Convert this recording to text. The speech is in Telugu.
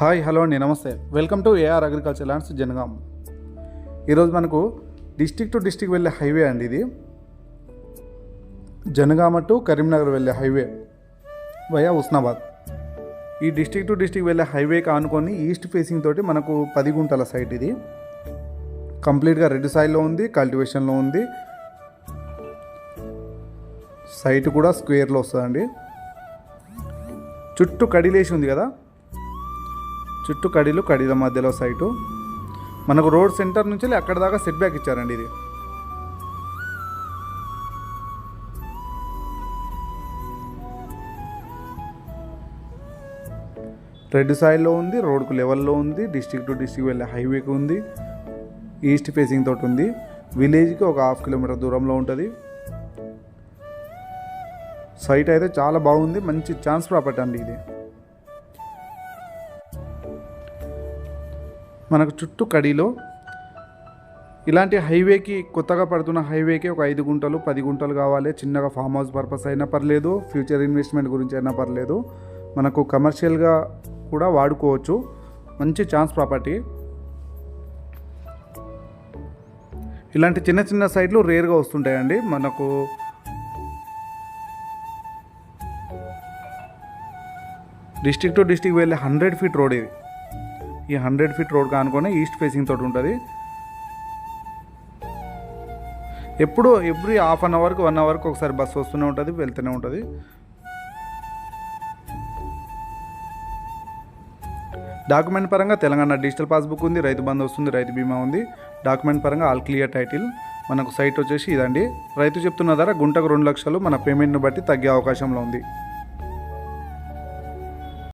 హాయ్ హలో అండి నమస్తే. Welcome to AR agriculture lands Jangaon. ఈరోజు మనకు డిస్టిక్ టు డిస్టిక్ వెళ్ళే హైవే అండి ఇది. జనగామ టు కరీంనగర్ వెళ్ళే హైవే వయా ఉస్నాబాద్. ఈ డిస్టిక్ టు డిస్టిక్ వెళ్ళే హైవే కానుకొని ఈస్ట్ ఫేసింగ్ తోటి మనకు పది గుంటల సైట్ ఇది. కంప్లీట్గా రెడ్ సాయిల్లో ఉంది కల్టివేషన్లో ఉంది. సైట్ కూడా స్క్వేర్లో వస్తుందండి. చుట్టూ కడిలేసి ఉంది కదా? చుట్టూ కడీలు కడీల మధ్యలో సైటు. మనకు రోడ్ సెంటర్ నుంచి అక్కడ దాకా సెట్ బ్యాక్ ఇచ్చారండి ఇది. రెడ్ సాయిల్లో ఉంది రోడ్కు లెవెల్లో ఉంది డిస్టిక్ టు డిస్టిక్ వెళ్ళే హైవేకి ఉంది ఈస్ట్ ఫేసింగ్ తోటి ఉంది. విలేజ్కి ఒక హాఫ్ కిలోమీటర్ దూరంలో ఉంటుంది. సైట్ అయితే చాలా బాగుంది మంచి ఛాన్స్ ప్రాపర్టీ అండి ఇది. మనకు చుట్టూ కడిలో ఇలాంటి హైవేకి కొత్తగా పడుతున్న హైవేకి ఒక ఐదు గుంటలు పది గుంటలు కావాలి. చిన్నగా ఫామ్ హౌస్ పర్పస్ అయినా పర్లేదు ఫ్యూచర్ ఇన్వెస్ట్మెంట్ గురించి అయినా పర్లేదు. మనకు కమర్షియల్గా కూడా వాడుకోవచ్చు. మంచి ఛాన్స్ ప్రాపర్టీ ఇలాంటి చిన్న చిన్న సైట్లు రేర్గా వస్తుంటాయండి. మనకు డిస్టిక్ టు డిస్టిక్ వెళ్ళే హండ్రెడ్ ఫీట్ రోడ్ ఇది. ఈ హండ్రెడ్ ఫీట్ రోడ్ కానుకొని ఈస్ట్ ఫేసింగ్ తోటి ఉంటుంది. ఎప్పుడూ ఎవ్రీ హాఫ్ అన్ అవర్కి వన్ అవర్కి ఒకసారి బస్సు వస్తూనే ఉంటుంది వెళ్తూనే ఉంటుంది. డాక్యుమెంట్ పరంగా తెలంగాణ డిజిటల్ పాస్బుక్ ఉంది రైతు బంధు వస్తుంది రైతు బీమా ఉంది. డాక్యుమెంట్ పరంగా ఆల్ క్లియర్ టైటిల్. మనకు సైట్ వచ్చేసి ఇదండి. రైతు చెప్తున్న ధర గుంటకు రెండు లక్షలు మన పేమెంట్ని బట్టి తగ్గే అవకాశంలో ఉంది.